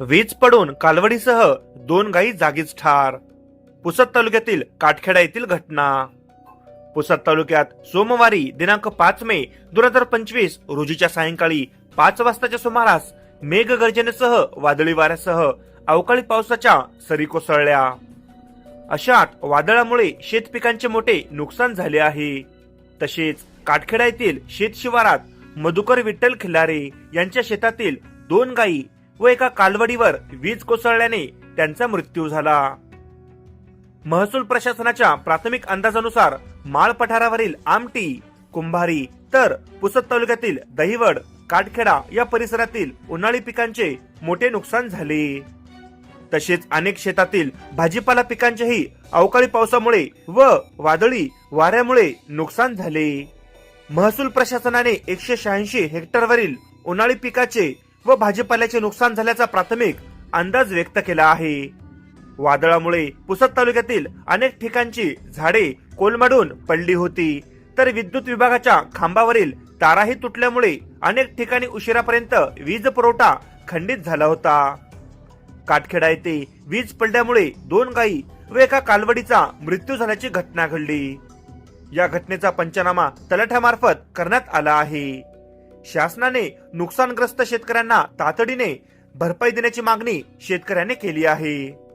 वीज पडून कालवडीसह दोन गायी जागीच ठार. पुसद तालुक्यातील काटखेडा येथील घटना. पुसद तालुक्यात सोमवारी दिनांक पाच मे दोन हजार पंचवीस रोजीच्या सायंकाळी पाच वाजताच्या सुमारास मेघगर्जनेसह वादळी वाऱ्यासह अवकाळी पावसाच्या सरी कोसळल्या. अशात वादळामुळे शेतपिकांचे मोठे नुकसान झाले आहे. तसेच काटखेडा येथील शेतशिवारात मधुकर विठ्ठल खिल्लारे यांच्या शेतातील दोन गायी व एका कालवडीवर वीज कोसळल्याने त्यांचा मृत्यू झाला. महसूल प्रशासनाच्या प्राथमिक अंदाजानुसार माळ पठारावरील आमटी कुंभारी तर पुसद तालुक्यातील दहिवड काटखेडा या परिसरातील उन्हाळी पिकांचे मोठे नुकसान झाले. तसेच अनेक शेतातील भाजीपाला पिकांचेही अवकाळी पावसामुळे व वादळी वाऱ्यामुळे नुकसान झाले. महसूल प्रशासनाने एकशे शहाऐंशी हेक्टरवरील उन्हाळी पिकाचे व भाजीपाल्याचे नुकसान झाल्याचा प्राथमिक अंदाज व्यक्त केला आहे. वादळामुळे पुसद तालुक्यातील अनेक ठिकाणची झाडे कोलमडून पडली होती. तर विद्युत विभागाच्या खांबावरील ताराही तुटल्यामुळे अनेक ठिकाणी उशिरापर्यंत वीज पुरवठा खंडित झाला होता. काटखेडा येथे वीज पडल्यामुळे दोन गायी व एका कालवडीचा मृत्यू झाल्याची घटना घडली. या घटनेचा पंचनामा तलाठ्यामार्फत करण्यात आला आहे. शासनाने नुकसानग्रस्त शेतकऱ्यांना तातडीने भरपाई देण्याची मागणी शेतकऱ्यांनी केली आहे.